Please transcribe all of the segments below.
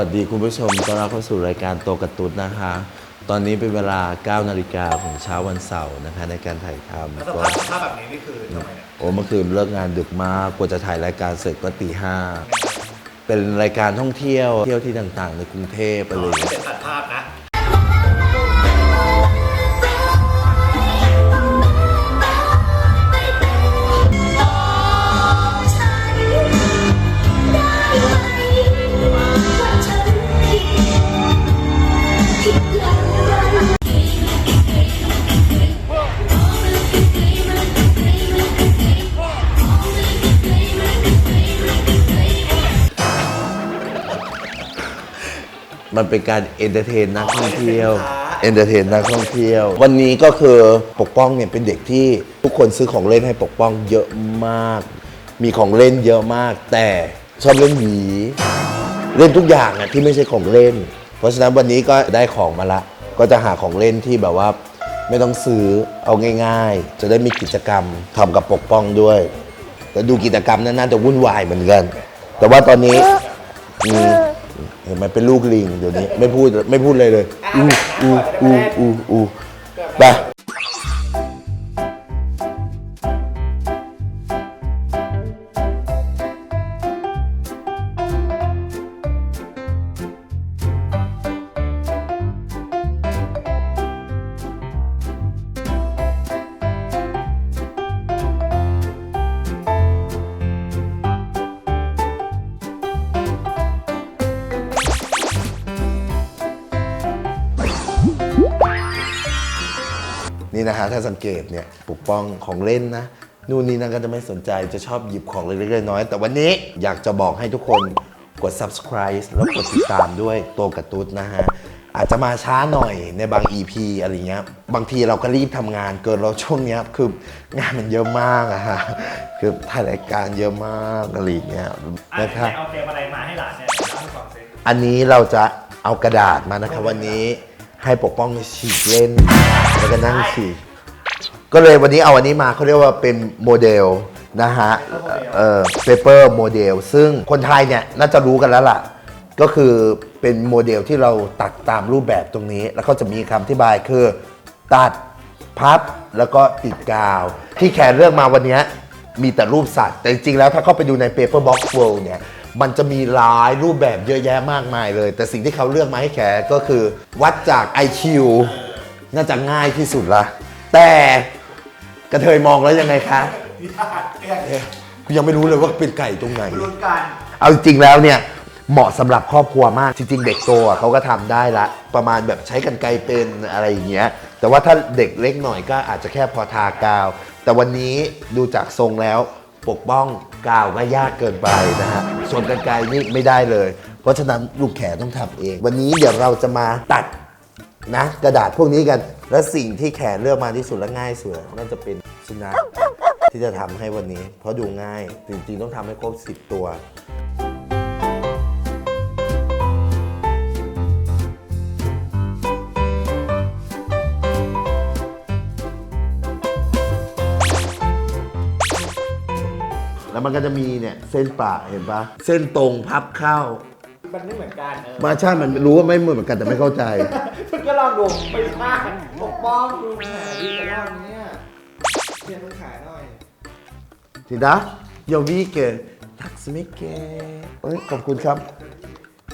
วัสดีคุณผู้ชมต้อนรับเข้าสู่รายการโตกระตุนนะคะ ตอนนี้เป็นเวลา 9 นาฬิกาของเช้าวันเสาร์นะคะ ในการถ่ายทำแล้วสก็ภาพสภาพแบบนี้นี่คือทำไมเนี่ยโอ้เมื่อคืนเลิกงานดึกมากกว่าจะถ่ายรายการเสร็จก็ตีห้าเป็นรายการท่องเที่ยวเที่ยวที่ต่างๆ ในกรุงเทพอะไรอย่างไม่เงี้ยเป็นตัดภาพนะ มันเป็นการเอนเตอร์เทนนักท่องเที่ยวเอนเตอร์เทนนักท่องเที่ยว วันนี้ก็คือปกป้องเนี่ยเป็นเด็กที่ทุกคนซื้อของเล่นให้ปกป้องเยอะมาก มีของเล่นเยอะมาก แต่ชอบเล่นหวีเล่นทุกอย่างอะที่ไม่ใช่ของเล่น เพราะฉะนั้นวันนี้ก็ได้ของมาละ ก็จะหาของเล่นที่แบบว่า ไม่ต้องซื้อเอาง่าย ๆ จะได้มีกิจกรรมทำกับปกป้องด้วย แต่ดูกิจกรรมนั้นน่าจะวุ่นวายเหมือนกัน แต่ว่าตอนนี้อืมเห็นไหมเป็นลูกลิงเดี๋ยวนี้ ไม่พูดไม่พูดเลยเลยอู้อู้อู้อู้อู้ไป นี่นะฮะถ้าสังเกตเนี่ยปกป้องของเล่นนะนู่นนี่นั่นก็จะไม่สนใจจะชอบหยิบของเล็กๆน้อยๆแต่วันนี้อยากจะบอกให้ทุกคนกด subscribe แล้วกดติดตามด้วยโตกับตุ๊ดนะฮะอาจจะมาช้าหน่อยในบาง EP อะไรเงี้ย บางทีเราก็รีบทำงานเกินเราช่วงเนี้ยคืองานมันเยอะมากอะฮะคือถ่ายรายการเยอะมากอะไรเงี้ยอะนะครับเอาเตรียมอะไรมาให้หลานเนี่ยเล่าให้ฟังสิอันนี้เราจะเอากระดาษมานะครับวันนี้ ให้ปกป้องฉีกเล่น แล้วก็นั่งฉีก ก็เลยวันนี้เอาอันนี้มาเขาเรียกว่าเป็นโมเดลนะฮะ เอ่อเปเปอร์โมเดลซึ่งคนไทยเนี่ยน่าจะรู้กันแล้วล่ะ ก็คือเป็นโมเดลที่เราตัดตามรูปแบบตรงนี้ แล้วก็จะมีคำอธิบายคือ ตัดพับแล้วก็ติดกาว ที่แคนเลือกมาวันนี้มีแต่รูปสัตว์ แต่จริงๆแล้วถ้าเข้าไปดูใน Paper Box World เนี่ย มันจะมีหลายรูปแบบเยอะแยะมากมายเลย แต่สิ่งที่เขาเลือกมาให้แขก็คือวัดจาก IQ น่าจะง่ายที่สุดละแต่กระเทยมองแล้วยังไงคะพิธาแก้กูยังไม่รู้เลยว่าเป็นไก่ตรงไหนรุนกันเอาจริงๆแล้วเนี่ยเหมาะสำหรับครอบครัวมาก จริง ๆ เด็กโตอะเขาก็ทำได้ละ ประมาณแบบใช้กันไกรเป็นอะไรอย่างเงี้ย แต่ว่าถ้าเด็กเล็กหน่อยก็อาจจะแค่พอทากาว แต่วันนี้ดูจากทรงแล้วปกป้องกาวก็ยากเกินไปนะฮะ ส่วนกันไกลนี่ไม่ได้เลย เพราะฉะนั้นลูกแขนต้องทำเอง วันนี้เดี๋ยวเราจะมาตัดนะ กระดาษพวกนี้กัน และสิ่งที่แขนเลือกมาที่สุดและง่ายสุดน่าจะเป็นสุนัขที่จะทำให้วันนี้ เพราะดูง่ายจริงๆต้องทำให้ครบ10ตัว แล้วมันก็จะมีเนี่ยเส้นปะเห็นปะเส้นตรงพับเข้ามันไม่เหมือนกันเออมาชาติมันรู้ว่าไม่เหมือนกันแต่ไม่เข้าใจคุณก็ลองดูไปพาดปกป้องดูแหมดีกว่ารอบนี้อะเพียนมันขายหน่อย ทีนะโยวีเกตทักสมิเกเอ้ยขอบคุณครับ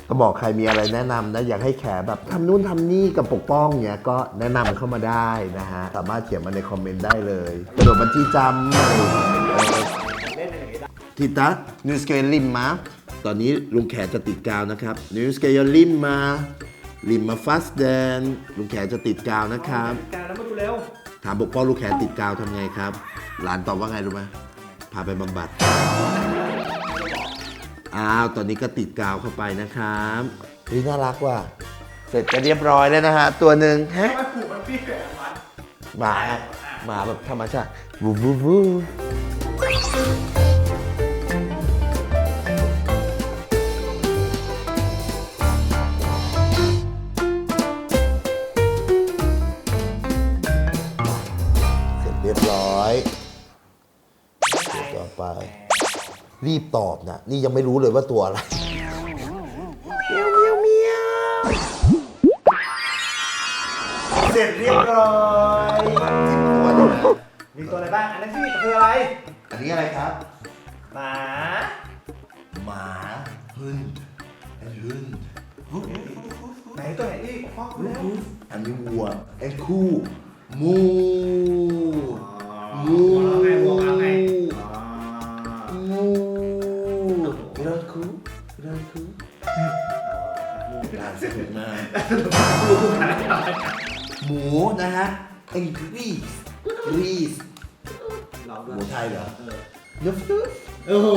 ก็บอกใครมีอะไรแนะนำนะ อยากให้แขแบบทำนู่นทำนี่กับปกป้องเนี้ยก็แนะนำเข้ามาได้นะฮะ สามารถเขียนมาในคอมเมนต์ได้เลยกระโดดบัญชีจำ อย่างนี้ได้ทิตานิวสเกลลิมมาตอนนี้ลุงแขจะติดกาวนะครับนิวสเกลลิมมาลิมมาฟัสแดนลุงแขจะติดกาวนะครับ การแล้วมาดูเร็วถามปกป้องลูกแขติดกาวทำไงครับ หลานตอบว่าไงรู้ไหมพาไปบำบัด อ้าว ตอนนี้ก็ติดกาวเข้าไปนะครับเฮ้ยน่ารักว่ะ เสร็จจะเรียบร้อยแล้วนะฮะ ตัวหนึ่งฮะทำไมผูกมันพี่แบบมันหมาหมาแบบธรรมชาติวูวูวู รีบตอบนะนี่ยังไม่รู้เลยว่าตัวอะไรเมียวเมียวเมียวเสร็จเรียบร้อยจิ้มหัวเลยมีตัวอะไรบ้าง อันนั้นที่คืออะไร อันนี้อะไรครับ หมา หมาฮึ่นอันฮึนไหนตัวไหนอีกพ่อคุณแล้วอันนี้วัวไอ้คู่มู นุกมากหมูนะฮะไอ้กรีสกรีสเราหมูไทยเหรอเออนุฟนุฟโอ้โห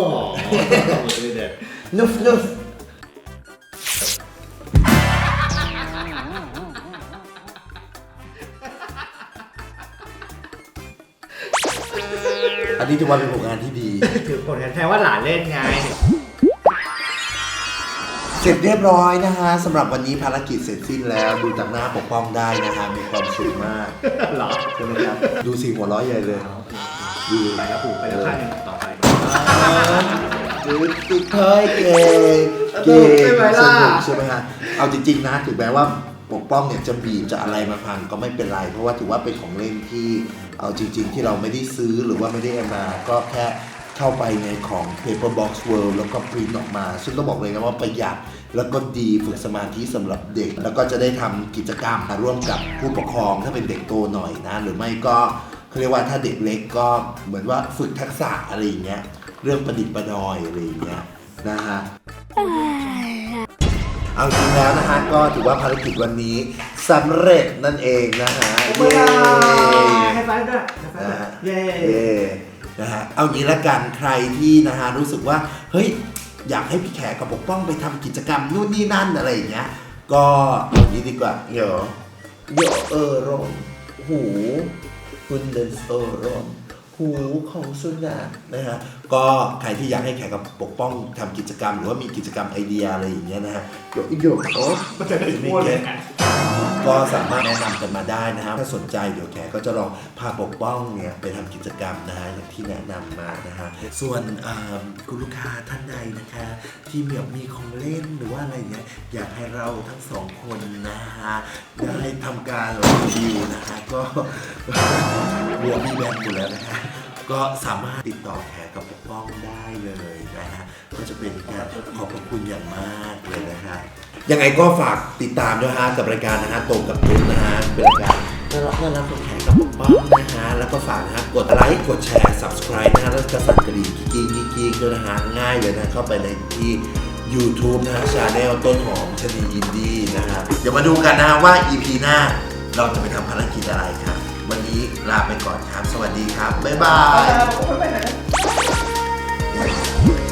เด็ดนุฟนุฟอันนี้ถือว่าเป็นผลงานที่ดี ถือผลกันแทนว่าหลานเล่นไง เสร็จเรียบร้อยนะฮะสำหรับวันนี้ภารกิจเสร็จสิ้นแล้วดูจากหน้าปกป้องได้นะฮะมีความสุขมากหรอใช่ไหมครับดูสีหัวเร้อยใหญ่เลยดูไปแล้วผูกไปแล้วข้างหนึงต่อไปดูติดเฮ้ยเก่งเก่งไม่ไหวสล่ะนุกใช่ไหมฮะเอาจริงๆนะถึงแม้ว่าปกป้องเนี่ยจะบีบจะอะไรมาพังก็ไม่เป็นไรเพราะว่าถือว่าเป็นของเล่นที่เอาจริง ๆ ที่เราไม่ได้ซื้อหรือว่าไม่ได้เอามาก็แค่ เข้าไปในของ Paper Box World แล้วก็ปริ้นออกมา ซึ่งต้องบอกเลยนะว่าประหยัด แล้วก็ดีฝึกสมาธิสำหรับเด็ก แล้วก็จะได้ทำกิจกรรมร่วมกับผู้ปกครองถ้าเป็นเด็กโตหน่อยนะ หรือไม่ก็เขาเรียกว่าถ้าเด็กเล็กก็เหมือนว่าฝึกทักษะอะไรอย่างเงี้ยเรื่องประดิษฐ์ประดอยอะไรอย่างเงี้ยนะฮะ เอาจริงแล้วนะฮะก็ถือว่าภารกิจวันนี้สำเร็จนั่นเองนะฮะ เย้เย้ให้ไฟด้วยให้ไฟนะด้วยฮะเย้ เย้ นะฮะเอางี้ละกันใครที่นะฮะรู้สึกว่าเฮ้ยอยากให้พี่แขกกับปกป้องไปทำกิจกรรมนู่นนี่นั่นอะไรอย่างเงี้ยก็เอางี้ดีกว่าเดี๋ยวเดี๋ยวเออรมหูคุณเดนเออรมหูของสุนัขนะฮะก็ใครที่อยากให้แขกกับปกป้องทำกิจกรรม หรือว่ามีกิจกรรมไอเดียอะไรอย่างเงี้ยนะฮะเดี๋ยวเดี๋ยวโอ๊ะมันจะได้มีพูดแขเลยก ก็สามารถแนะนำกันมาได้นะครับ ถ้าสนใจเดี๋ยวแขกก็จะลองพาปกป้องเนี่ยไปทำกิจกรรมนะฮะอย่างที่แนะนำมานะฮะส่วนอ่าคุณลูกค้าท่านใดนะคะ ที่มีมีของเล่นหรือว่าอะไรเงี้ยอยากให้เราทั้งสองคนนะฮะได้ทำการรีวิวนะฮะก็หัวมีแบนอยู่แล้วนะฮะ ก็สามารถติดต่อแขกกับปกป้องได้เลยนะฮะก็จะเป็นการขอบพระคุณอย่างมากเลยนะฮะยังไงก็ฝากติดตามด้วยฮะกับรายการนะฮะโตกับตุ้นนะฮะเป็นรายการน่ารักน่ารักของแขกกับปกป้องนะฮะแล้วก็ฝากนะฮะกดไลค์กดแชร์ subscribe นะฮะแล้วก็สั่นกระดิ่งกิ๊กกิ๊กกิ๊กด้วยนะฮะง่ายเลยนะเข้าไปในที่ YouTube นะฮะชาแนลต้นหอมชนีอินดี้นะฮะเดี๋ยวมาดูกันนะฮะว่า EP หน้าเราจะไปทำภารกิจอะไรครับ วันนี้ลาไปก่อนครับ สวัสดีครับ บ๊ายบาย拜拜，我会卖奶奶。